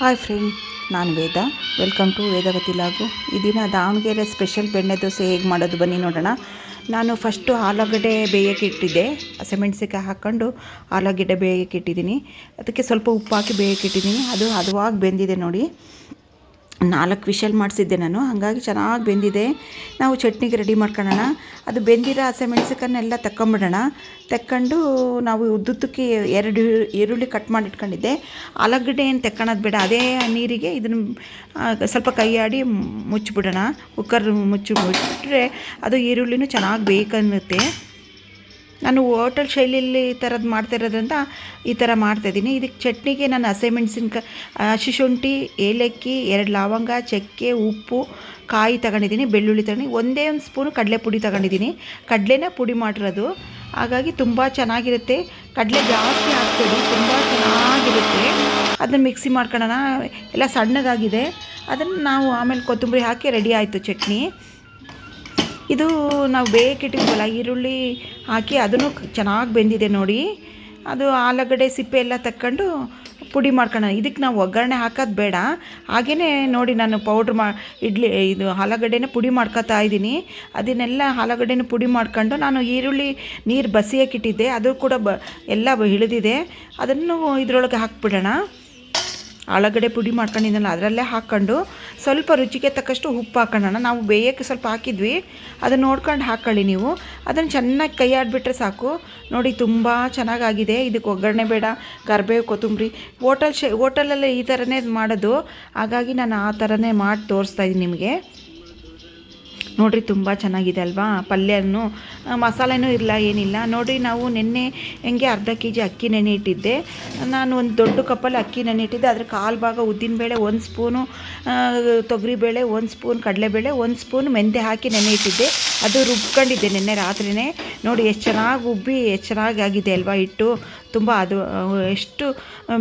Hi friend, ನಾನು Veda. Welcome to Vedavathi ಲಾಗು. ಈ ದಿನ ದಾವಣಗೆರೆ ಸ್ಪೆಷಲ್ ಬೆಣ್ಣೆ ದೋಸೆ ಹೇಗೆ ಮಾಡೋದು ಬನ್ನಿ ನೋಡೋಣ. ನಾನು ಫಸ್ಟು ಆಲೂಗಡ್ಡೆ ಬೇಯಕ್ಕೆ ಇಟ್ಟಿದ್ದೆ. ಹಸಿಮೆಣ್ಸಿಕಾಯಿ ಹಾಕ್ಕೊಂಡು ಆಲೂಗಡ್ಡೆ ಬೇಯಕ್ಕೆ ಇಟ್ಟಿದ್ದೀನಿ. ಅದಕ್ಕೆ ಸ್ವಲ್ಪ ಉಪ್ಪು ಹಾಕಿ ಬೇಯಕ್ಕೆ ಇಟ್ಟಿದ್ದೀನಿ. ಅದು ಹದವಾಗಿ ಬೆಂದಿದೆ ನೋಡಿ. ನಾಲ್ಕು ವಿಷಲ್ ಮಾಡಿಸಿದ್ದೆ ನಾನು. ಹಾಗಾಗಿ ಚೆನ್ನಾಗಿ ಬೆಂದಿದೆ. ನಾವು ಚಟ್ನಿಗೆ ರೆಡಿ ಮಾಡ್ಕೊಳ್ಳೋಣ. ಅದು ಬೆಂದಿರೋ ಹಸಿಮೆಣ್ಸಿಕಾಯನ್ನೆಲ್ಲ ತಕ್ಕೊಂಬಿಡೋಣ. ತಕ್ಕೊಂಡು ನಾವು ಉದ್ದುದ್ದಕ್ಕೆ ಎರಡು ಈರುಳ್ಳಿ ಕಟ್ ಮಾಡಿ ಇಟ್ಕೊಂಡಿದ್ದೆ ಆಲೂಗಡ್ಡೆ ಏನು ತೆಕ್ಕೊಳ್ಳೋದು ಬೇಡ. ಅದೇ ನೀರಿಗೆ ಇದನ್ನು ಸ್ವಲ್ಪ ಕೈ ಆಡಿ ಮುಚ್ಚಿಬಿಡೋಣ. ಕುಕ್ಕರ್ ಮುಚ್ಚಿ ಮುಚ್ಚಿಬಿಟ್ರೆ ಅದು ಈರುಳ್ಳಿನೂ ಚೆನ್ನಾಗಿ ಬೇಕನ್ನುತ್ತೆ. ನಾನು ಹೋಟೆಲ್ ಶೈಲಿಯಲ್ಲಿ ಈ ಥರದ್ದು ಮಾಡ್ತಾ ಇರೋದ್ರಿಂದ ಈ ಥರ ಮಾಡ್ತಾಯಿದ್ದೀನಿ ಇದಕ್ಕೆ ಚಟ್ನಿಗೆ ನಾನು ಹಸಿಮೆಣ್ಸಿನ್ಕಾಯಿ ಹಸಿ ಶುಂಠಿ, ಏಲಕ್ಕಿ, ಎರಡು ಲವಂಗ, ಚಕ್ಕೆ, ಉಪ್ಪು, ಕಾಯಿ ತಗೊಂಡಿದ್ದೀನಿ, ಬೆಳ್ಳುಳ್ಳಿ ತಗೊಂಡು ಒಂದೇ ಒಂದು ಸ್ಪೂನು ಕಡಲೆ ಪುಡಿ ತಗೊಂಡಿದ್ದೀನಿ. ಕಡಲೆನ ಪುಡಿ ಮಾಡಿರೋದು. ಹಾಗಾಗಿ ತುಂಬ ಚೆನ್ನಾಗಿರುತ್ತೆ. ಕಡಲೆ ಜಾಸ್ತಿ ಹಾಕ್ತೀವಿ ತುಂಬ ಚೆನ್ನಾಗಿರುತ್ತೆ. ಅದನ್ನು ಮಿಕ್ಸಿ ಮಾಡ್ಕೊಳ್ಳೋಣ. ಎಲ್ಲ ಸಣ್ಣಗಾಗಿದೆ. ಅದನ್ನು ನಾವು ಆಮೇಲೆ ಕೊತ್ತಂಬರಿ ಹಾಕಿ ರೆಡಿ ಆಯಿತು ಚಟ್ನಿ. ಇದು ನಾವು ಬೇಯಕ್ಕಿಟ್ಟಿದ್ವಲ್ಲ ಈರುಳ್ಳಿ ಹಾಕಿ ಅದನ್ನು ಚೆನ್ನಾಗಿ ಬೆಂದಿದೆ ನೋಡಿ. ಅದು ಆಲೂಗಡ್ಡೆ ಸಿಪ್ಪೆ ಎಲ್ಲ ತಕ್ಕೊಂಡು ಪುಡಿ ಮಾಡ್ಕೊಳ್ಳೋಣ. ಇದಕ್ಕೆ ನಾವು ಒಗ್ಗರಣೆ ಹಾಕೋದು ಬೇಡ. ಹಾಗೆಯೇ ನೋಡಿ ನಾನು ಪೌಡ್ರ್ ಮಾ ಇಡ್ಲಿ ಇದು ಆಲೂಗಡ್ಡೆನ ಪುಡಿ ಮಾಡ್ಕೊತಾ ಇದ್ದೀನಿ. ಅದನ್ನೆಲ್ಲ ಆಲೂಗಡ್ಡೆನ ಪುಡಿ ಮಾಡ್ಕೊಂಡು ನಾನು ಈರುಳ್ಳಿ ನೀರು ಬಸಿಯಕ್ಕಿಟ್ಟಿದ್ದೆ ಅದು ಕೂಡ ಬ ಎಲ್ಲ ಹಿಡಿದಿದೆ ಅದನ್ನು ಇದರೊಳಗೆ ಹಾಕ್ಬಿಡೋಣ. ಆಲೂಗಡ್ಡೆ ಪುಡಿ ಮಾಡ್ಕೊಂಡಿದ್ದಲ್ಲ ಅದರಲ್ಲೇ ಹಾಕ್ಕೊಂಡು ಸ್ವಲ್ಪ ರುಚಿಗೆ ತಕ್ಕಷ್ಟು ಉಪ್ಪು ಹಾಕೋಣ. ನಾವು ಬೇಯಕ್ಕೆ ಸ್ವಲ್ಪ ಹಾಕಿದ್ವಿ. ಅದನ್ನು ನೋಡ್ಕೊಂಡು ಹಾಕ್ಕೊಳ್ಳಿ ನೀವು. ಅದನ್ನು ಚೆನ್ನಾಗಿ ಕೈ ಆಡಿಬಿಟ್ರೆ ಸಾಕು. ನೋಡಿ, ತುಂಬ ಚೆನ್ನಾಗಾಗಿದೆ. ಇದಕ್ಕೆ ಒಗ್ಗರಣೆ ಬೇಡ, ಕರಿಬೇವು, ಕೊತ್ತಂಬರಿ. ಹೋಟೆಲ್ ಶೇ ಹೋಟೆಲಲ್ಲೇ ಈ ಥರನೇ ಮಾಡೋದು. ಹಾಗಾಗಿ ನಾನು ಆ ಥರನೇ ಮಾಡಿ ತೋರಿಸ್ತಾ ಇದ್ದೀನಿ ನಿಮಗೆ. ನೋಡ್ರಿ ತುಂಬ ಚೆನ್ನಾಗಿದೆ ಅಲ್ವಾ? ಪಲ್ಯನೂ ಮಸಾಲೆನೂ ಇಲ್ಲ, ಏನಿಲ್ಲ. ನೋಡಿ ನಾವು ನಿನ್ನೆ ಹೆಂಗೆ ಅರ್ಧ ಕೆ ಜಿ ಅಕ್ಕಿ ನೆನೆ ಇಟ್ಟಿದ್ದೆ. ನಾನು ಒಂದು ದೊಡ್ಡ ಕಪ್ಪಲ್ಲಿ ಅಕ್ಕಿ ನೆನೆ ಇಟ್ಟಿದ್ದೆ. ಅದ್ರ ಕಾಲು ಭಾಗ ಉದ್ದಿನಬೇಳೆ ಒಂದು ಸ್ಪೂನು ತೊಗರಿಬೇಳೆ ಒಂದು ಸ್ಪೂನ್ ಕಡಲೆಬೇಳೆ ಒಂದು ಸ್ಪೂನ್ ಮೆಂತೆ ಹಾಕಿ ನೆನೆ ಇಟ್ಟಿದ್ದೆ. ಅದು ರುಬ್ಕೊಂಡಿದ್ದೆ ನಿನ್ನೆ ರಾತ್ರಿನೇ. ನೋಡಿ, ಎಷ್ಟು ಚೆನ್ನಾಗಿ ಉಬ್ಬಿ, ಎಷ್ಟು ಚೆನ್ನಾಗಿ ಆಗಿದೆ ಅಲ್ವಾ ಹಿಟ್ಟು ತುಂಬ ಅದು ಎಷ್ಟು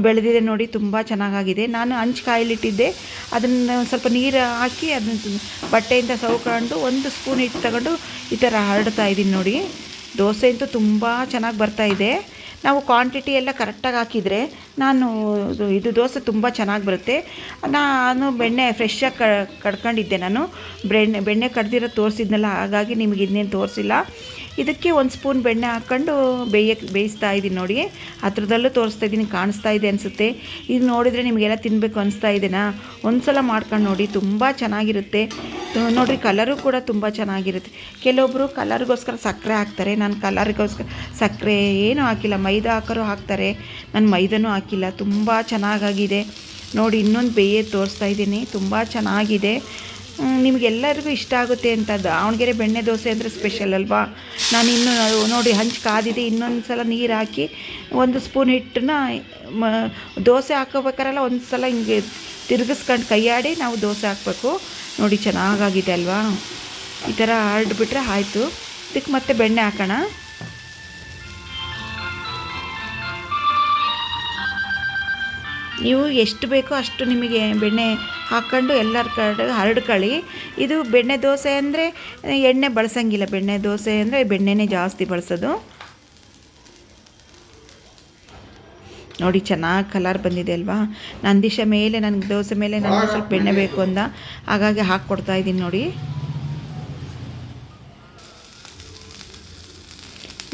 ಬೆಳೆದಿದೆ ನೋಡಿ ತುಂಬ ಚೆನ್ನಾಗಾಗಿದೆ. ನಾನು ಹಂಚು ಕಾಯಲಿಟ್ಟಿದ್ದೆ. ಅದನ್ನು ಸ್ವಲ್ಪ ನೀರು ಹಾಕಿ ಅದನ್ನ ಬಟ್ಟೆಯಿಂದ ಸೌಕೊಂಡು ಒಂದು ಸ್ಪೂನ್ ಹಿಟ್ಟು ತಗೊಂಡು ಈ ಥರ ಹರಡ್ತಾ ಇದ್ದೀನಿ ನೋಡಿ. ದೋಸೆ ಅಂತೂ ತುಂಬ ಚೆನ್ನಾಗಿ ಬರ್ತಾ ಇದೆ. ನಾವು ಕ್ವಾಂಟಿಟಿ ಎಲ್ಲ ಕರೆಕ್ಟಾಗಿ ಹಾಕಿದರೆ ನಾನು ಇದು- ದೋಸೆ ತುಂಬ ಚೆನ್ನಾಗಿ ಬರುತ್ತೆ. ನಾನು ಬೆಣ್ಣೆ ಫ್ರೆಶ್ಶಾಗಿ ಕಡ್ಕೊಂಡಿದ್ದೆ ನಾನು. ಬೆಣ್ಣೆ ಬೆಣ್ಣೆ ಕಡ್ದಿರೋ ತೋರಿಸಿದ್ನಲ್ಲ, ಹಾಗಾಗಿ ನಿಮಗೆ ಇನ್ನೇನು ತೋರಿಸಿಲ್ಲ. ಇದಕ್ಕೆ ಒಂದು ಸ್ಪೂನ್ ಬೆಣ್ಣೆ ಹಾಕ್ಕೊಂಡು ಬೇಯಕ್ಕೆ ಬೇಯಿಸ್ತಾ ಇದ್ದೀನಿ ನೋಡಿ. ಹತ್ರದಲ್ಲೂ ತೋರಿಸ್ತಾ ಇದ್ದೀನಿ ಕಾಣಿಸ್ತಾ ಇದೆ ಅನಿಸುತ್ತೆ. ಇದು ನೋಡಿದರೆ ನಿಮಗೆಲ್ಲ ತಿನ್ನಬೇಕು ಅನಿಸ್ತಾ ಇದೆನಾ? ಒಂದು ಸಲ ಮಾಡ್ಕೊಂಡು ನೋಡಿ, ತುಂಬ ಚೆನ್ನಾಗಿರುತ್ತೆ. ನೋಡಿರಿ ಕಲರು ಕೂಡ ತುಂಬ ಚೆನ್ನಾಗಿರುತ್ತೆ. ಕೆಲವೊಬ್ಬರು ಕಲರ್ಗೋಸ್ಕರ ಸಕ್ಕರೆ ಹಾಕ್ತಾರೆ, ನಾನು ಕಲರ್ಗೋಸ್ಕರ ಸಕ್ಕರೆ ಏನೂ ಹಾಕಿಲ್ಲ. ಮೈದಾ ಹಾಕೋರು ಹಾಕ್ತಾರೆ, ನಾನು ಮೈದಾನೂ ಹಾಕಿಲ್ಲ. ತುಂಬ ಚೆನ್ನಾಗಾಗಿದೆ. ನೋಡಿ, ಇನ್ನೊಂದು ಬೇಯೇ ತೋರಿಸ್ತಾ ಇದ್ದೀನಿ ತುಂಬ ಚೆನ್ನಾಗಿದೆ. ನಿಮಗೆಲ್ಲರಿಗೂ ಇಷ್ಟ ಆಗುತ್ತೆ ಅಂತ ದಾವಣಗೆರೆ ಬೆಣ್ಣೆ ದೋಸೆ ಅಂದರೆ ಸ್ಪೆಷಲ್ ಅಲ್ವಾ? ನಾನು ಇನ್ನು ನೋಡಿ, ಹಂಚು ಕಾದಿದೆ. ಇನ್ನೊಂದು ಸಲ ನೀರು ಹಾಕಿ ಒಂದು ಸ್ಪೂನ್ ಹಿಟ್ಟನ್ನ, ಮ, ದೋಸೆ ಹಾಕೋಬೇಕಾರಲ್ಲ ಒಂದು ಸಲ ಹಿಂಗೆ ತಿರುಗಿಸ್ಕೊಂಡು ಕೈಯಾಡಿ ನಾವು ದೋಸೆ ಹಾಕಬೇಕು. ನೋಡಿ, ಚೆನ್ನಾಗಾಗಿದೆ ಅಲ್ವಾ? ಈ ಥರ ಹರಡ್ಬಿಟ್ರೆ ಆಯಿತು. ಇದಕ್ಕೆ ಮತ್ತೆ ಬೆಣ್ಣೆ ಹಾಕೋಣ. ನೀವು ಎಷ್ಟು ಬೇಕೋ ಅಷ್ಟು ನಿಮಗೆ ಬೆಣ್ಣೆ ಹಾಕ್ಕೊಂಡು ಎಲ್ಲರ ಕಡೆ ಹರಡ್ಕೊಳ್ಳಿ ಇದು ಬೆಣ್ಣೆ ದೋಸೆ ಅಂದರೆ ಎಣ್ಣೆ ಬಳಸಂಗಿಲ್ಲ. ಬೆಣ್ಣೆ ದೋಸೆ ಅಂದರೆ ಬೆಣ್ಣೆನೇ ಜಾಸ್ತಿ ಬಳಸೋದು. ನೋಡಿ ಚೆನ್ನಾಗಿ ಕಲರ್ ಬಂದಿದೆ ಅಲ್ವಾ? ನಂದಿಶ ಮೇಲೆ ನನಗೆ ದೋಸೆ ಮೇಲೆ ನನಗೆ ಸ್ವಲ್ಪ ಬೆಣ್ಣೆ ಬೇಕು ಅಂದ ಹಾಗಾಗಿ ಹಾಕ್ಕೊಡ್ತಾ ಇದ್ದೀನಿ ನೋಡಿ.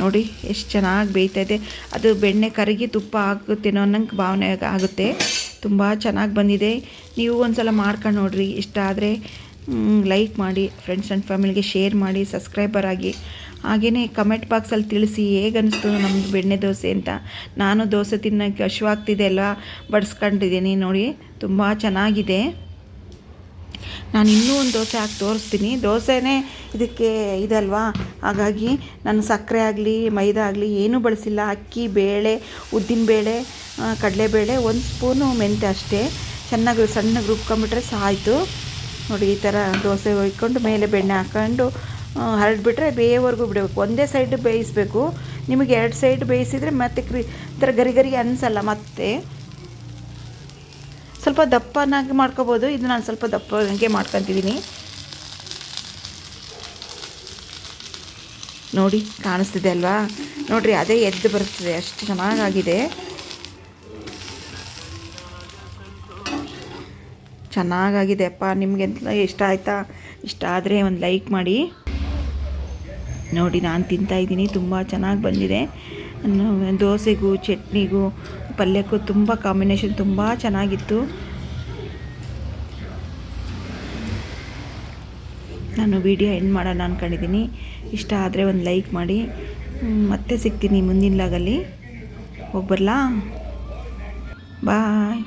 ನೋಡಿ ಎಷ್ಟು ಚೆನ್ನಾಗಿ ಬೇಯ್ತಾ ಇದೆ. ಅದು ಬೆಣ್ಣೆ ಕರಗಿ ತುಪ್ಪ ಆಗುತ್ತೇನೋ ಅನ್ನಂಗೆ ಭಾವನೆ ಆಗುತ್ತೆ. ತುಂಬ ಚೆನ್ನಾಗಿ ಬಂದಿದೆ. ನೀವು ಒಂದು ಸಲ ಮಾಡ್ಕೊಂಡು ನೋಡಿರಿ. ಇಷ್ಟ ಆದರೆ ಲೈಕ್ ಮಾಡಿ ಫ್ರೆಂಡ್ಸ್ ಆ್ಯಂಡ್ ಫ್ಯಾಮಿಲಿಗೆ ಶೇರ್ ಮಾಡಿ ಸಬ್ಸ್ಕ್ರೈಬರ್ ಆಗಿ. ಹಾಗೆಯೇ ಕಮೆಂಟ್ ಬಾಕ್ಸಲ್ಲಿ ತಿಳಿಸಿ ಹೇಗೆ ಅನ್ನಿಸ್ತು ನಮ್ಮದು ಬೆಣ್ಣೆ ದೋಸೆ ಅಂತ. ನಾನು ದೋಸೆ ತಿನ್ನೋಕ್ಕೆ ಹಶುವಾಗ್ತಿದೆ ಅಲ್ವಾ? ಬಡಿಸ್ಕೊಂಡಿದ್ದೀನಿ ನೋಡಿ. ತುಂಬ ಚೆನ್ನಾಗಿದೆ. ನಾನು ಇನ್ನೂ ಒಂದು ದೋಸೆ ಹಾಕಿ ತೋರಿಸ್ತೀನಿ. ದೋಸೆನೇ ಇದಕ್ಕೆ ಇದಲ್ವಾ? ಹಾಗಾಗಿ ನಾನು ಸಕ್ಕರೆ ಆಗಲಿ, ಮೈದಾ ಆಗಲಿ ಏನೂ ಬಳಸಿಲ್ಲ. ಅಕ್ಕಿ, ಬೇಳೆ, ಉದ್ದಿನ ಉದ್ದಿನಬೇಳೆ ಕಡಲೆಬೇಳೆ, ಒಂದು ಸ್ಪೂನು ಮೆಂತೆ ಅಷ್ಟೇ. ಚೆನ್ನಾಗಿ ಸಣ್ಣಗೆ ರುಬ್ಕೊಂಬಿಟ್ರೆ ಸಾಯಿತು. ನೋಡಿ, ಈ ಥರ ದೋಸೆ ಒಯ್ಕೊಂಡು ಮೇಲೆ ಬೆಣ್ಣೆ ಹಾಕ್ಕೊಂಡು ಹರಡ್ಬಿಟ್ರೆ ಬೇಯೋವರೆಗೂ ಬಿಡಬೇಕು. ಒಂದೇ ಸೈಡ್ ಬೇಯಿಸಬೇಕು. ನಿಮಗೆ ಎರಡು ಸೈಡ್ ಬೇಯಿಸಿದರೆ ಮತ್ತೆ ಕ್ರಿ ಈ ಥರ ಗರಿ ಗರಿ ಅನಿಸಲ್ಲ, ಮತ್ತೆ. ಸ್ವಲ್ಪ ದಪ್ಪನಾಗಿ ಮಾಡ್ಕೋಬೋದು. ಇದು ನಾನು ಸ್ವಲ್ಪ ದಪ್ಪಗೆ ಮಾಡ್ಕೊತಿದ್ದೀನಿ ನೋಡಿ, ಕಾಣಿಸ್ತಿದೆ ಅಲ್ವಾ? ನೋಡಿರಿ, ಅದೇ ಎದ್ದು ಬರ್ತದೆ ಅಷ್ಟು ಚೆನ್ನಾಗಾಗಿದೆ. ಚೆನ್ನಾಗಾಗಿದೆ ಅಪ್ಪ. ನಿಮಗೆ ಇಷ್ಟ ಆಯಿತಾ? ಇಷ್ಟ ಆದರೆ ಒಂದು ಲೈಕ್ ಮಾಡಿ. ನೋಡಿ, ನಾನು ತಿಂತಾಯಿದ್ದೀನಿ ತುಂಬ ಚೆನ್ನಾಗಿ ಬಂದಿದೆ. ದೋಸೆಗೂ, ಚಟ್ನಿಗೂ, ಪಲ್ಯಕ್ಕೂ ತುಂಬ ಕಾಂಬಿನೇಷನ್ ತುಂಬ ಚೆನ್ನಾಗಿತ್ತು. ನಾನು ವಿಡಿಯೋ ಎಂಡ್ ಮಾಡೋಣ ಅಂದ್ಕೊಂಡಿದ್ದೀನಿ ಇಷ್ಟ ಆದರೆ ಒಂದು ಲೈಕ್ ಮಾಡಿ. ಮತ್ತೆ ಸಿಗ್ತೀನಿ ಮುಂದಿನ ಲಾಗಲ್ಲಿ ಹೋಗ್ಬರ್ಲಾ ಬಾಯ್